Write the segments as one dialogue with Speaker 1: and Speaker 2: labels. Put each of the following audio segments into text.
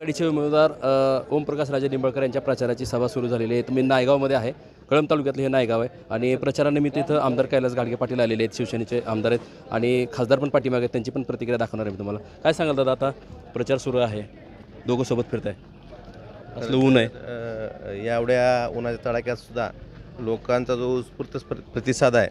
Speaker 1: आघाडीचे उमेदवार ओमप्रकाश राजे निंबाळकर यांच्या प्रचाराची सभा सुरू झालेली आहे. मी नायगावमध्ये आहे. कळंब तालुक्यातलं हे नायगाव आहे. आणि प्रचारानिमित्त इथं आमदार कैलास गाडगे पाटील आलेले आहेत शिवसेनेचे आमदार आहेत. आणि खासदार पण पाठीमागे आहेत. त्यांची पण प्रतिक्रिया दाखवणार आहे मी तुम्हाला. काय सांगाल दादा आता प्रचार सुरू आहे. दोघं सोबत फिरत आहे असलं ऊन आहे.
Speaker 2: एवढ्या उन्हाच्या तडाख्यात सुद्धा लोकांचा जो उत्स्फूर्त प्रतिसाद आहे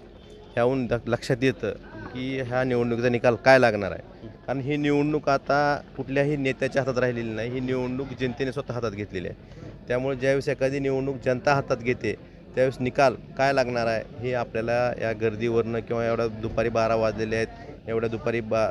Speaker 2: ह्याहून लक्षात येतं. की ह्या निवडणुकीचा निकाल काय लागणार आहे? कारण ही निवडणूक आता कुठल्याही नेत्याच्या हातात राहिलेली नाही. ही निवडणूक जनतेने स्वतः हातात घेतलेली आहे. त्यामुळे ज्यावेळेस एखादी निवडणूक जनता हातात घेते त्यावेळेस निकाल काय लागणार आहे हे आपल्याला या गर्दीवरनं किंवा एवढ्या दुपारी बारा वाजलेले आहेत एवढ्या दुपारी बा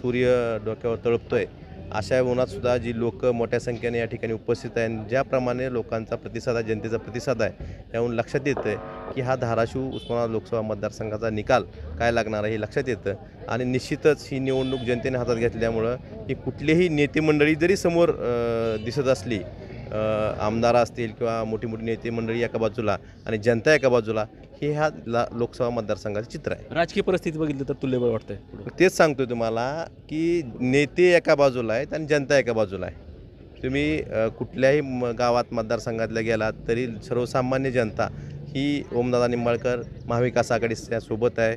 Speaker 2: सूर्य डोक्यावर तळपतोय अशा उन्हात सुद्धा जी लोक मोठ्या संख्येने या ठिकाणी उपस्थित आहेत ज्याप्रमाणे लोकांचा प्रतिसाद आहे जनतेचा प्रतिसाद आहे त्याहून लक्षात येतं आहे की हा धाराशिव उस्मानाबाद लोकसभा मतदारसंघाचा निकाल काय लागणार आहे हे लक्षात येतं. आणि निश्चितच ही निवडणूक जनतेने हातात घेतल्यामुळं ही कुठलीही नेते मंडळी जरी समोर दिसत असली आमदार असतील किंवा मोठी मोठी नेते मंडळी एका बाजूला आणि जनता एका बाजूला हे ह्या ला लोकसभा मतदारसंघाचं चित्र आहे.
Speaker 1: राजकीय परिस्थिती बघितली तर तुल्यबळ वाटतंय.
Speaker 2: तेच सांगतोय तुम्हाला की नेते एका बाजूला आहेत आणि जनता एका बाजूला आहे. तुम्ही कुठल्याही म- गावात मतदारसंघातल्या गेलात तरी सर्वसामान्य जनता ही ओमदादा निंबाळकर महाविकास आघाडीच्या सोबत आहे.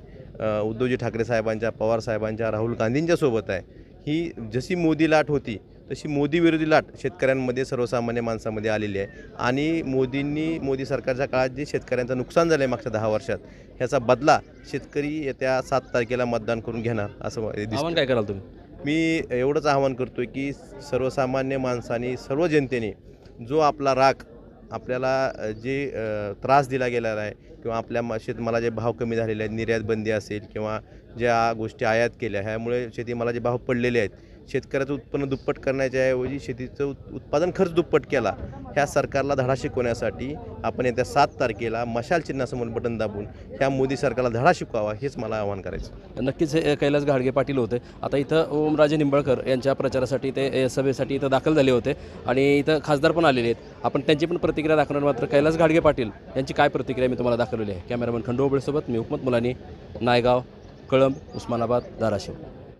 Speaker 2: उद्धवजी ठाकरे साहेबांच्या पवार साहेबांच्या राहुल गांधींच्या सोबत आहे. ही जशी मोदी लाट होती तशी मोदी विरोधी लाट शेतकऱ्यांमध्ये सर्वसामान्य माणसामध्ये आलेली आहे. आणि मोदींनी मोदी सरकारच्या काळात जे शेतकऱ्यांचं नुकसान झालं आहे मागच्या दहा वर्षात ह्याचा बदला शेतकरी येत्या सात तारखेला मतदान करून घेणार असं.
Speaker 1: आव्हान काय कराल तुम्ही?
Speaker 2: मी एवढंच आवाहन करतो की सर्वसामान्य माणसाने सर्व जनतेने जो आपला राग आपल्याला जे त्रास दिला गेलेला आहे किंवा आपल्या मा- शेतमालाचे भाव कमी झालेले आहेत निर्यात बंदी असेल किंवा ज्या गोष्टी आयात केल्या ह्यामुळे शेतीमालाचे भाव पडलेले आहेत शेतकऱ्याचं उत्पन्न दुप्पट करण्याच्या ऐवजी शेतीचं उत्पादन खर्च दुप्पट केला ह्या सरकारला धडा शिकवण्यासाठी आपण येत्या सात तारखेला मशाल चिन्हासमोर बटन दाबून ह्या मोदी सरकारला धडा शिकवावा हेच मला आवाहन करायचं.
Speaker 1: नक्कीच हे कैलास घाडगे पाटील होते. आता इथं ओमराजे निंबाळकर यांच्या प्रचारासाठी ते सभेसाठी इथं दाखल झाले होते आणि इथं खासदार पण आलेले आहेत. आपण त्यांची पण प्रतिक्रिया दाखवणार मात्र कैलास घाडगे पाटील यांची काय प्रतिक्रिया मी तुम्हाला दाखवलेली आहे. कॅमेरामन खंडोबळेसोबत मी हुकमत मुलानी नायगाव कळंब उस्मानाबाद धाराशिव.